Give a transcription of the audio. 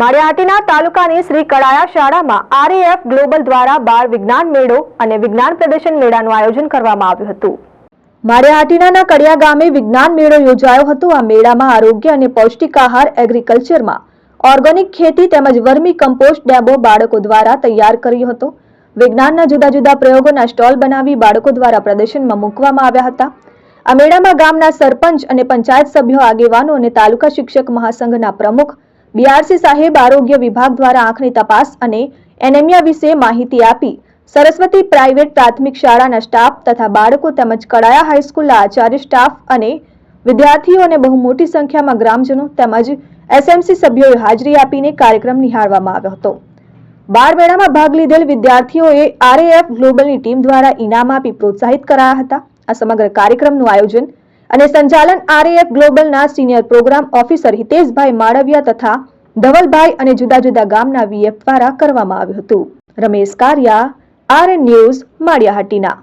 માળિયાહાટીના તાલુકાની શ્રી કડાયા શાળામાં RAF global દ્વારા બાળ વિજ્ઞાન મેળો અને વિજ્ઞાન પ્રદર્શન મેળાનું આયોજન કરવામાં આવ્યું હતું. માળિયાહાટીના કડિયા ગામે વિજ્ઞાન મેળો યોજાયો હતો. આ મેળામાં આરોગ્ય અને પૌષ્ટિક આહાર, એગ્રીકલ્ચરમાં ઓર્ગેનિક ખેતી તેમજ વર્મી કમ્પોસ્ટ ડેબો બાળકો દ્વારા તૈયાર કર્યો હતો. વિજ્ઞાનના જુદા જુદા પ્રયોગોના સ્ટોલ બનાવી બાળકો દ્વારા પ્રદર્શનમાં મૂકવામાં આવ્યા હતા. આ મેળામાં ગામના સરપંચ અને પંચાયત સભ્યો આગેવાનો અને તાલુકા શિક્ષક મહાસંઘના પ્રમુખ બીઆરસી સાહેબ આરોગ્ય વિભાગ દ્વારા આંખની તપાસ અને એનેમિયા વિશે માહિતી આપી. સરસ્વતી પ્રાઇવેટ પ્રાથમિક શાળાના સ્ટાફ તથા બાળકો તેમજ કડાયા હાઈસ્કૂલના આચાર્ય સ્ટાફ અને વિદ્યાર્થીઓ બહુ મોટી સંખ્યામાં ગ્રામજનો તેમજ એસએમસી સભ્યોએ હાજરી આપીને કાર્યક્રમ નિહાળવામાં આવ્યો હતો. બાર મેળામાં ભાગ લીધેલ વિદ્યાર્થીઓએ આરએએફ ગ્લોબલની ટીમ દ્વારા ઇનામ આપી પ્રોત્સાહિત કરાયા હતા. આ સમગ્ર કાર્યક્રમનું આયોજન અને સંચાલન આરએએફ ગ્લોબલના સિનિયર પ્રોગ્રામ ઓફિસર હિતેશભાઈ માળવિયા તથા ધવલભાઈ અને જુદા જુદા ગામના વીએફ દ્વારા કરવામાં આવ્યું હતું. Ramesh Kariya R news, Maliyahatina.